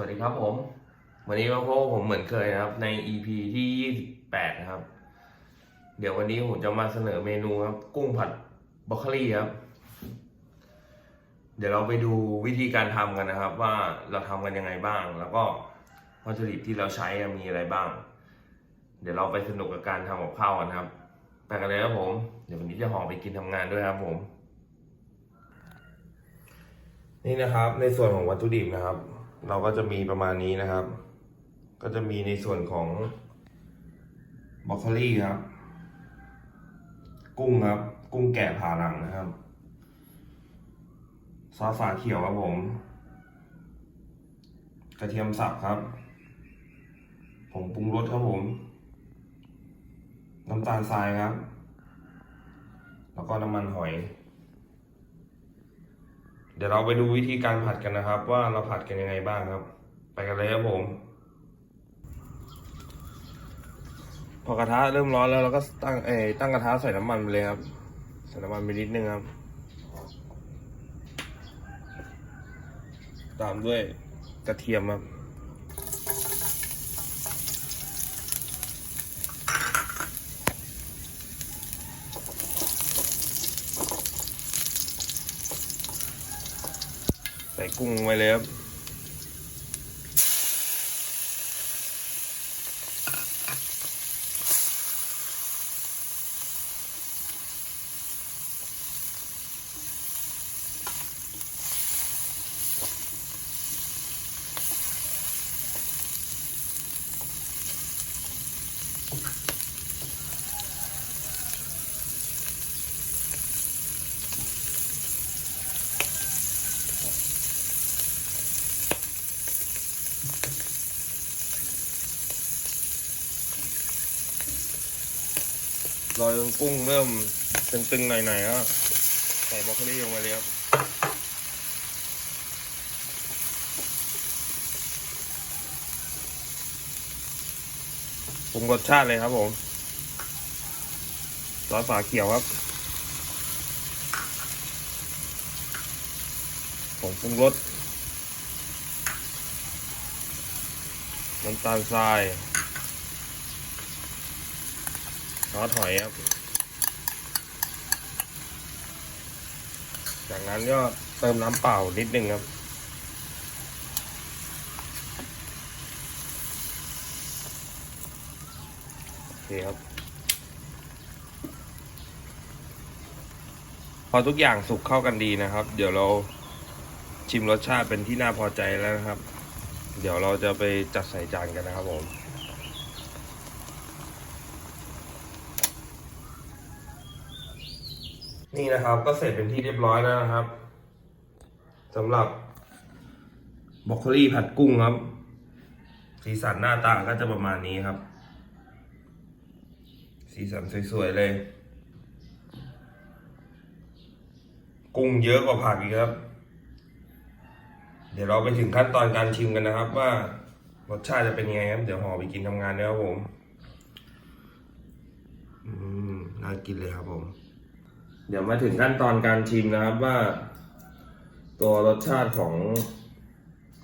วัสดีครับผม วันนี้มาพบกับผมเหมือนเคยนะครับ ใน EP ที่ 28 นะครับ เดี๋ยววันนี้ผมจะมาเสนอเมนูครับ กุ้งผัดบรอกโคลีครับ เดี๋ยวเราไปดูวิธีการทำกันนะครับ ว่าเราทำกันยังไงบ้าง แล้วก็วัตถุดิบที่เราใช้มีอะไรบ้าง เดี๋ยวเราไปสนุกกับการทำกับข้าวกันครับไปกันเลยครับผม เดี๋ยววันนี้จะห่อไปกินทำงานด้วยครับผม นี่นะครับในส่วนของวัตถุดิบนะครับ เราก็จะมีประมาณนี้นะครับ ก็จะมีในส่วนของบรอกโคลีครับ กุ้งครับ กุ้งแกะผ่าหลังนะครับ ซอสฝาเขียวครับผม กระเทียมสับครับ ผงปรุงรสครับผม น้ำตาลทรายครับ แล้วก็น้ำมันหอย เดี๋ยวเราไปดูวิธีการผัดกันนะครับ ว่าเราผัดกันยังไงบ้างครับ ไปกันเลยครับผม พอกระทะเริ่มร้อนแล้วเราก็ตั้งเอตั้งกระทะใส่น้ำมันไปเลยครับใส่น้ำมันไปนิดนึงครับ ตามด้วยกระเทียมครับ ใส่กุ้งไว้เลยครับ รอยกุ้งเริ่มตึงๆหน่อยๆก็ใส่บรอกโคลีลงไปเลยครับปรุงรสชาติเลยครับผมซอสฝาเขียวครับผงปรุงรสน้ำตาลทราย ซ อสหอยครับ จากนั้นก็เติมน้ำเปล่านิดนึงครับ โอเคครับ พอทุกอย่างสุกเข้ากันดีนะครับ เดี๋ยวเราชิมรสชาติเป็นที่น่าพอใจแล้วนะครับ เดี๋ยวเราจะไปจัดใส่จานกันนะครับผม นี่นะครับ ก็เสร็จเป็นที่เรียบร้อยแล้วนะครับสำหรับบรอกโคลี่ผัดกุ้งครับ สีสันหน้าตาก็จะประมาณนี้ครับ สีสันสวยๆเลย กุ้งเยอะกว่าผักอีกครับ เดี๋ยวเราไปถึงขั้นตอนการชิมกันนะครับ ว่ารสชาติจะเป็นยังไงครับ เดี๋ยวห่อไปกินทำงานแล้วครับผม อืม น่ากินเลยครับผม เดี๋ยวมาถึงขั้นตอนการชิมนะครับว่า ตัวรสชาติของ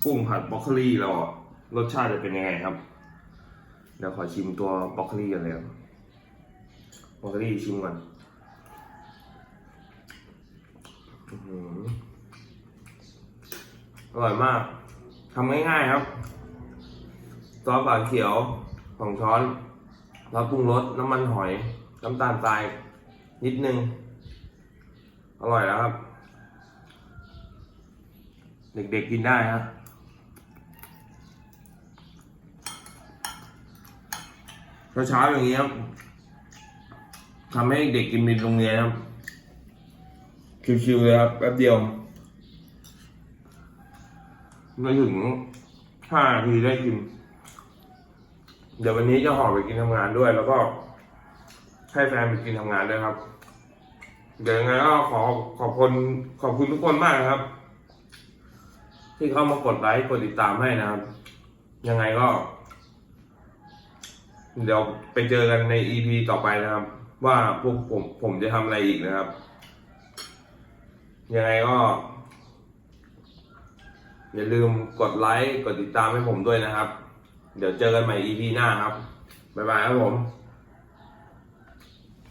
กุ้งผัดบรอกโคลีเรารสชาติจะเป็นยังไงครับ เดี๋ยวขอชิมตัวบรอกโคลีกันเลยครับบรอกโคลีชิมก่อนอร่อยมากทำง่ายๆครับซอสฝาเขียวสองช้อนแล้วปรุงรสน้ำมันหอย น้ำตาลทราย นิดนึง อร่อยแล้วครับ เด็กๆกินได้ครับเช้าๆอย่างนี้ครับทำให้เด็กกินในโรงเรียนครับชิวๆเลยครับแป๊บเดียวไม่ถึงห้านาทีได้กิน เดี๋ยววันนี้จะห่อไปกินทำงานด้วย แล้วก็ให้แฟนไปกินทำงานด้วยครับ เดี๋ยวยังไงก็ขอขอบคุณขอบคุณทุกคนมากนะครับ ที่เข้ามากดไลค์กดติดตามให้นะครับ ยังไงก็ เดี๋ยวไปเจอกันใน EP ต่อไปนะครับ ว่าพวกผมผมจะทำอะไรอีกนะครับ ยังไงก็ อย่าลืมกดไลค์กดติดตามให้ผมด้วยนะครับ เดี๋ยวเจอกันใหม่ EP หน้าครับบ๊ายบายครับผม